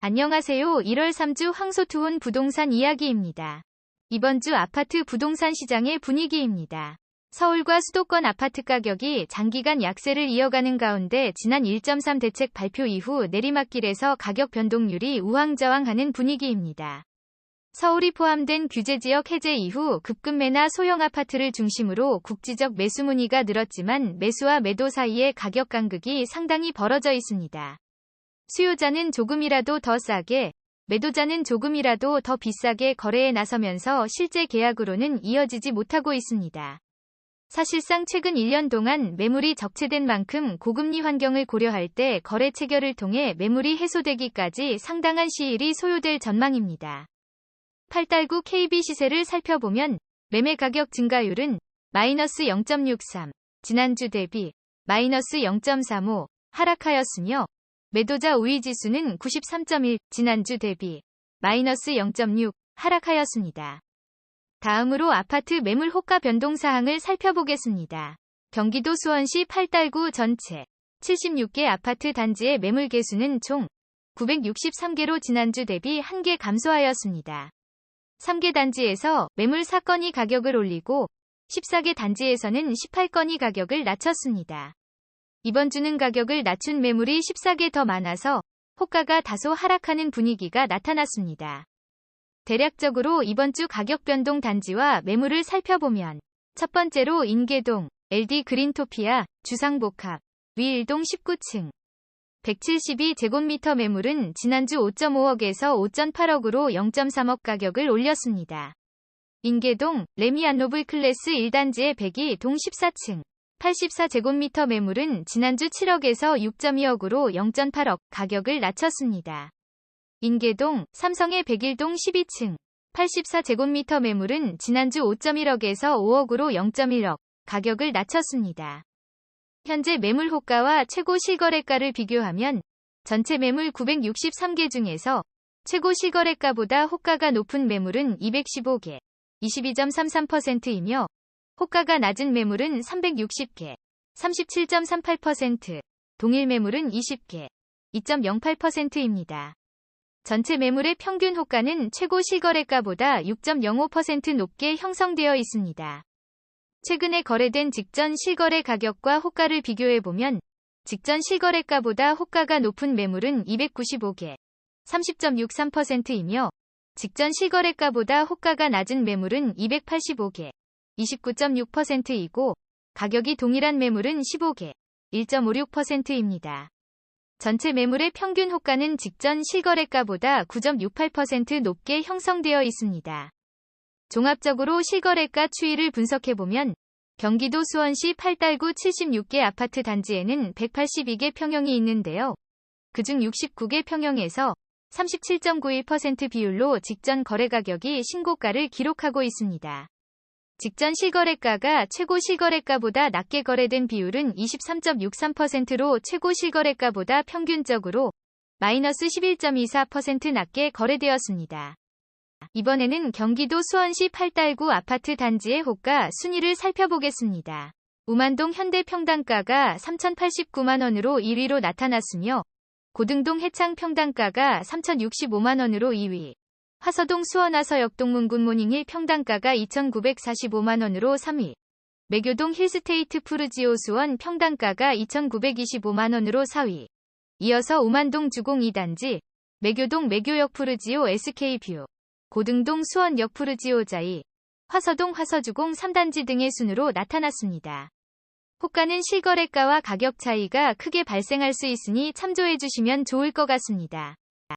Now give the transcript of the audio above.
안녕하세요. 1월 3주 황소투혼 부동산 이야기입니다. 이번 주 아파트 부동산 시장의 분위기입니다. 서울과 수도권 아파트 가격이 장기간 약세를 이어가는 가운데 지난 1.3 대책 발표 이후 내리막길에서 가격 변동률이 우왕좌왕하는 분위기입니다. 서울이 포함된 규제지역 해제 이후 급급매나 소형 아파트를 중심으로 국지적 매수 문의가 늘었지만 매수와 매도 사이의 가격 간극이 상당히 벌어져 있습니다. 수요자는 조금이라도 더 싸게, 매도자는 조금이라도 더 비싸게 거래에 나서면서 실제 계약으로는 이어지지 못하고 있습니다. 사실상 최근 1년 동안 매물이 적체된 만큼 고금리 환경을 고려할 때 거래 체결을 통해 매물이 해소되기까지 상당한 시일이 소요될 전망입니다. 8달 구 KB 시세를 살펴보면 매매 가격 증가율은 마이너스 0.63, 지난주 대비 마이너스 0.35 하락하였으며 매도자 우위 지수는 93.1, 지난주 대비 마이너스 0.6 하락하였습니다. 다음으로 아파트 매물 호가 변동 사항을 살펴보겠습니다. 경기도 수원시 8달구 전체 76개 아파트 단지의 매물 개수는 총 963개로 지난주 대비 1개 감소하였습니다. 3개 단지에서 매물 사건이 가격을 올리고 14개 단지에서는 18건이 가격을 낮췄습니다. 이번 주는 가격을 낮춘 매물이 14개 더 많아서 호가가 다소 하락하는 분위기가 나타났습니다. 대략적으로 이번 주 가격 변동 단지와 매물을 살펴보면 첫 번째로 인계동, LD 그린토피아, 주상복합, 위일동 19층. 172제곱미터 매물은 지난주 5.5억에서 5.8억으로 0.3억 가격을 올렸습니다. 인계동, 레미안노블 클래스 1단지의 102동 14층. 84제곱미터 매물은 지난주 7억에서 6.2억으로 0.8억 가격을 낮췄습니다. 인계동, 삼성의 101동 12층. 84제곱미터 매물은 지난주 5.1억에서 5억으로 0.1억 가격을 낮췄습니다. 현재 매물 호가와 최고 실거래가를 비교하면 전체 매물 963개 중에서 최고 실거래가보다 호가가 높은 매물은 215개, 22.33%이며 호가가 낮은 매물은 360개, 37.38%, 동일 매물은 20개, 2.08%입니다. 전체 매물의 평균 호가는 최고 실거래가보다 6.05% 높게 형성되어 있습니다. 최근에 거래된 직전 실거래 가격과 호가를 비교해보면 직전 실거래가보다 호가가 높은 매물은 295개, 30.63%이며 직전 실거래가보다 호가가 낮은 매물은 285개, 29.6%이고 가격이 동일한 매물은 15개, 1.56%입니다. 전체 매물의 평균 호가는 직전 실거래가보다 9.68% 높게 형성되어 있습니다. 종합적으로 실거래가 추이를 분석해보면 경기도 수원시 8달구 76개 아파트 단지에는 182개 평형이 있는데요. 그중 69개 평형에서 37.91% 비율로 직전 거래 가격이 신고가를 기록하고 있습니다. 직전 실거래가가 최고 실거래가보다 낮게 거래된 비율은 23.63%로 최고 실거래가보다 평균적으로 마이너스 11.24% 낮게 거래되었습니다. 이번에는 경기도 수원시 8달구 아파트 단지의 호가 순위를 살펴보겠습니다. 우만동 현대평당가가 3,089만원으로 1위로 나타났으며 고등동 해창 평당가가 3,065만원으로 2위, 화서동 수원화서역 동 문굿모닝힐 평당가가 2,945만원으로 3위. 매교동 힐스테이트 푸르지오 수원 평당가가 2,925만원으로 4위. 이어서 오만동 주공 2단지, 매교동 매교역 푸르지오 SK뷰, 고등동 수원역 푸르지오 자이, 화서동 화서주공 3단지 등의 순으로 나타났습니다. 호가는 실거래가와 가격 차이가 크게 발생할 수 있으니 참조해 주시면 좋을 것 같습니다.